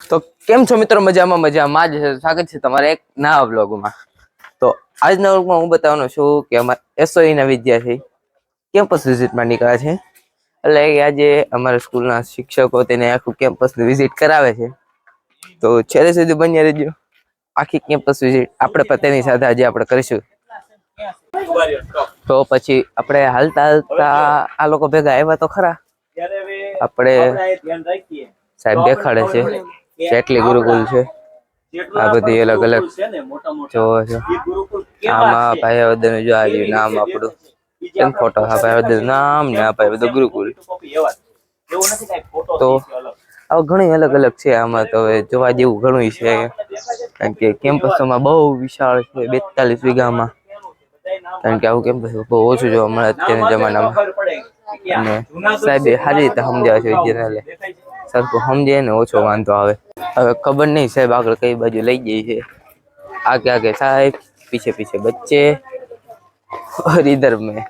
તો કેમ છો મિત્રો? મજામાં મજામાં. જ સ્વાગત છે તમારે એક નવા બ્લોગમાં તો આજના વર્ગમાં હું બતાવવાનો છું કે અમારા એસઓઈના વિદ્યાર્થી કેમ્પસ વિઝિટમાં નીકળ્યા છે? એટલે આજે અમારા સ્કૂલના શિક્ષકો તેને આખું કેમ્પસની વિઝિટ કરાવે છે. તો છેલ્લે સુધી બન્યા રહેજો. આખી કેમ્પસ વિઝિટ આપણે પણ તેની સાથે આજે આપણે કરીશું. તો પછી આપણે હાલતા હાલતા આ લોકો ભેગા આવ્યા તો ખરા. આપણે સાહેબ દેખાડે છે. કેટલી ગુરુકુલ છે આ બધી અલગ અલગ જોવો છો. આમાં ભાઈવદર જો આ રહ્યું નામ આપણું. કેમ ફોટો હા ભાઈવદર નામ ને આ ભાઈવદર ગુરુકુલ. તો આવું ઘણી અલગ અલગ છે આમાં તો હવે જોવા જેવું ઘણું છે. કારણ કે કેમ્પસોમાં બહુ વિશાળ છે બેતાલીસ વીઘામાં. કારણ કે આવું કેમ્પસ બહુ ઓછું જોવા મળે અત્યારના જમાનામાં. અને સાહેબ સારી રીતે સમજાવે છે વિદ્યાર્થીઓને. સરખું સમજે ને ઓછો વાંધો આવે હવે ખબર નહીં સાહેબ આગળ કઈ બાજુ લઈ જાય છે आगे आगे साहब पीछे पीछे बच्चे और इधर में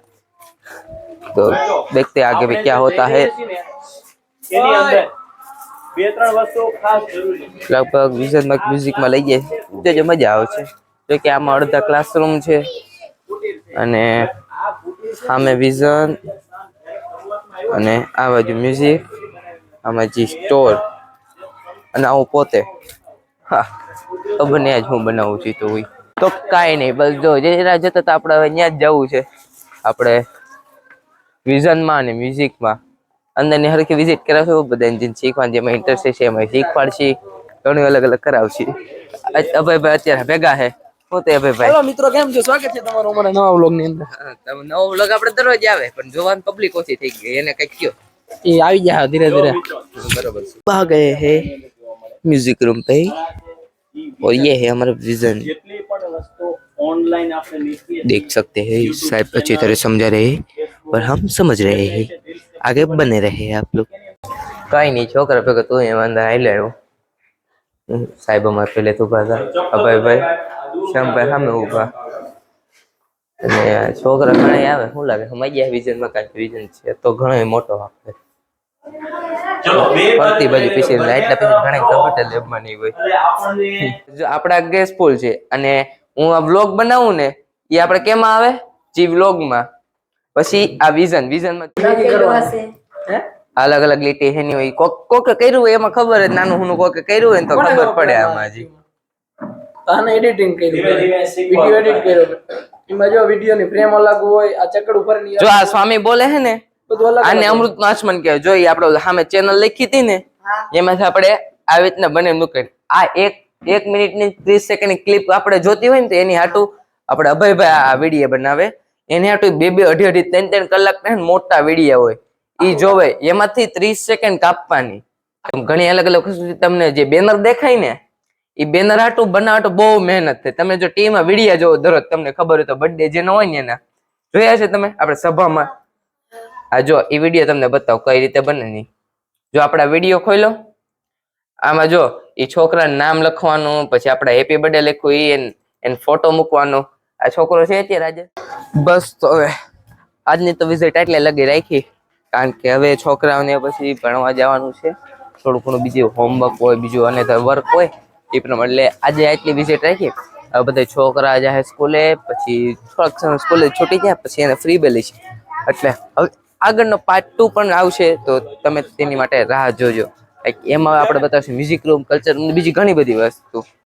तो देखते हैं आगे भी क्या होता है એની અંદર બે ત્રણ વસ્તુઓ ખાસ જરૂરી છે લગભગ વિઝનમાં મ્યુઝિકમાં લઈ જાય તો જે મજા આવે છે જો કે આમાં અડધા ક્લાસરૂમ છે અને સામે વિઝન અને આ બાજુ મ્યુઝિક આમાં જે સ્ટોર અને આવું પોતે. હા ખબર જ હું બનાવું છું તો તો કાંઈ નહીં બસ જો જે રાહ જતા હતા આપણે હવે ત્યાં જ જવું છે. આપણે વિઝનમાં અને મ્યુઝિકમાં અંદરની હરખી વિઝિટ કરાવશું બધા જે શીખવાનું જેમાં ઇન્ટરેસ્ટ છે એમાં શીખવાડશી. ઘણું અલગ અલગ કરાવશી. અભયભાઈ અત્યારે ભેગા છે. પોતે અભયભાઈ. હેલો મિત્રો કેમ છો? સ્વાગત છે તમારું અમારા નવા વ્લોગની અંદર. નવો વ્લોગ આપણે દરરોજ આવે પણ જોવાનું પબ્લિક ઓછી થઈ ગઈ એને કઈ કયો. એ આવી જાય ધીરે ધીરે बराबर आ गए हैं म्यूजिक रूम पे और ये है हमारा विजन જેટલી પણ વસ્તુ ઓનલાઈન આપણે નીકળીએ देख सकते हैं साहब अच्छी तरह समझा रहे हैं और हम समझ रहे हैं आगे बने रहे हैं आप लोग કઈ નહીં છોકરા ભેગા તું એમ અંદર આવી લેવો સાહેબ અમારે પહેલે તો ઉભા હતા અભયભાઈ શ્યામભાઈ સામે ઉભા અને છોકરા ઘણા આવે શું લાગે? સમજ ગયા વિઝનમાં કાંઈ? વિઝન છે તો ઘણો મોટો આપે. ચલો બે ફરતી બાજુ પીસી એટલા પછી ઘણા કમ્પ્યુટર લેબમાં નહીં હોય જો આપણા ગેસ છે અને હું આ વ્લોગ બનાવું ને એ આપણે કેમાં આવે? જી વ્લોગમાં. પછી આ વિઝન વિઝનમાં અલગ અલગ લીટી એની હોય. કોક કોકે કર્યું હોય એમાં ખબર જ નાનું હુનું કોકે કર્યું હોય ને તો ખબર પડે આમાં હજી એડિટિંગ વિડિયો એડિટ કર્યો. એમાં જો વિડિયો ની ફ્રેમ અલગ હોય આ ચકડ ઉપરની જો આ સ્વામી બોલે હે ને આને અમૃત નો આચમન કહેવાય. જો આપણે સામે ચેનલ લખી હતી ને એમાંથી આપણે આવી રીતના બને મૂકે આ એક એક મિનિટની ત્રીસ સેકન્ડની ક્લિપ આપણે જોતી હોય ને તો એની હાટું આપણે અભયભાઈ આ વીડિયો બનાવે. એની હાટું બે બે અઢી અઢી ત્રણ ત્રણ કલાક ના મોટા વિડીયા હોય. ઈ જોવે. એમાંથી ત્રીસ સેકન્ડ કાપવાની. ઘણી અલગ અલગ તમને જે બેનર દેખાય ને એ બેનર હાટું બનાવટું બહુ મહેનત છે. તમે જો ટીમાં વિડીયા જોવો દરરોજ, તમને ખબર હોય તો બર્થડે જેનો હોય ને એના. જોયા છે તમે? આપણે સભામાં. આ જો એ વીડિયો તમને બતાવો કઈ રીતે બને નહીં જો આપણા વીડિયો ખોલો આમાં જો એ છોકરાનું નામ લખવાનું, પછી આપણે હેપી બર્થડે લખવું એ એન ફોટો મૂકવાનો. આ છોકરો છે અત્યારે આજે? બસ તો હવે, આજની તો વિઝિટ એટલે લગી રાખી. કારણ કે હવે છોકરાઓને પછી ભણવા જવાનું છે. થોડું ઘણું બીજું હોમવર્ક હોય, બીજું અને વર્ક હોય. એ પ્રમાણે એટલે આજે આટલી વિઝિટ રાખી. હવે બધા છોકરા જાય સ્કૂલે પછી થોડાક સ્કૂલે છૂટી જાય પછી એને ફ્રી બેલી છે એટલે હવે આગળનો પાર્ટ ટુ પણ આવશે, તો તમે તેની માટે રાહ જોજો. એમાં આપણે બતાવશું મ્યુઝિક રૂમ કલ્ચર બીજી ઘણી બધી વસ્તુ.